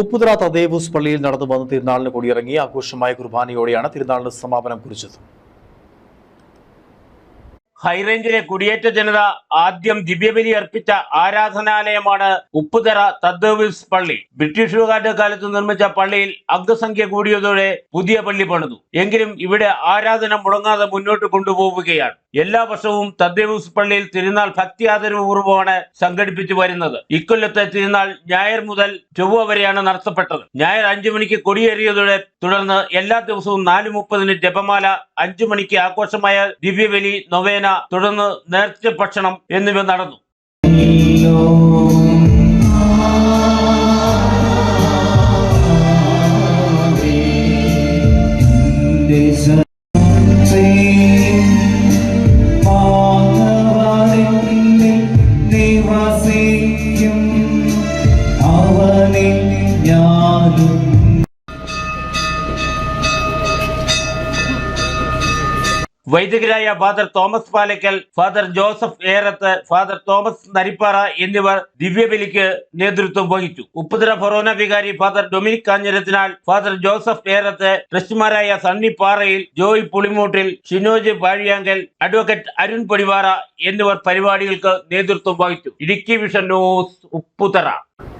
ഉപ്പുതറ തദേവൂസ് പള്ളിയിൽ നടന്നു വന്ന തിരുനാളിന് കൊടിയിറങ്ങി ആഘോഷമായ കുർബാനയോടെയാണ് തിരുനാളിന് സമാപനം കുറിച്ചത്. ഹൈറേഞ്ചിലെ കുടിയേറ്റ ജനത ആദ്യം ദിവ്യബലി അർപ്പിച്ച ആരാധനാലയമാണ് ഉപ്പുതറ തദ്വീസ് പള്ളി. ബ്രിട്ടീഷുകാരുടെ കാലത്ത് നിർമ്മിച്ച പള്ളിയിൽ അംഗസംഖ്യ കൂടിയതോടെ പുതിയ പള്ളി പണിതു. എങ്കിലും ഇവിടെ ആരാധന മുടങ്ങാതെ മുന്നോട്ട് കൊണ്ടുപോവുകയാണ്. എല്ലാ വർഷവും തദ്വീസ് പള്ളിയിൽ തിരുനാൾ ഭക്തി ആദരവപൂർവമാണ് സംഘടിപ്പിച്ചു വരുന്നത്. ഇക്കൊല്ലത്തെ തിരുനാൾ ഞായർ മുതൽ ചൊവ്വ വരെയാണ് നടത്തപ്പെട്ടത്. ഞായർ അഞ്ചു മണിക്ക് കൊടിയേറിയതോടെ തുടർന്ന് എല്ലാ ദിവസവും നാല് മുപ്പതിന് ജപമാല അഞ്ചു മണിക്ക് ആഘോഷമായ ദിവ്യബലി നൊവേന തുടർന്ന് നേർച്ച ഭക്ഷണം എന്നിവ നടന്നു. ます。വൈദികരായ father Thomas Palackal father Joseph Erathu father Thomas Narippara എന്നിവർ ദിവ്യബലിക്ക് നേതൃത്വം വഹിച്ചു. ഉപ്പുതര ഫൊറോന വികാരി ഫാദർ ഡൊമിനിക് കാഞ്ഞിരത്തിനാൽ ഫാദർ ജോസഫ് ഏറത്ത് ട്രസ്റ്റുമാരായ സണ്ണി പാറയിൽ ജോയ് പുളിമൂട്ടിൽ ഷിനോജ് പാഴിയാങ്കൽ അഡ്വക്കേറ്റ് അരുൺ പൊടിവാറ എന്നിവർ പരിപാടികൾക്ക് നേതൃത്വം വഹിച്ചു. Idukki vision news Upputhara.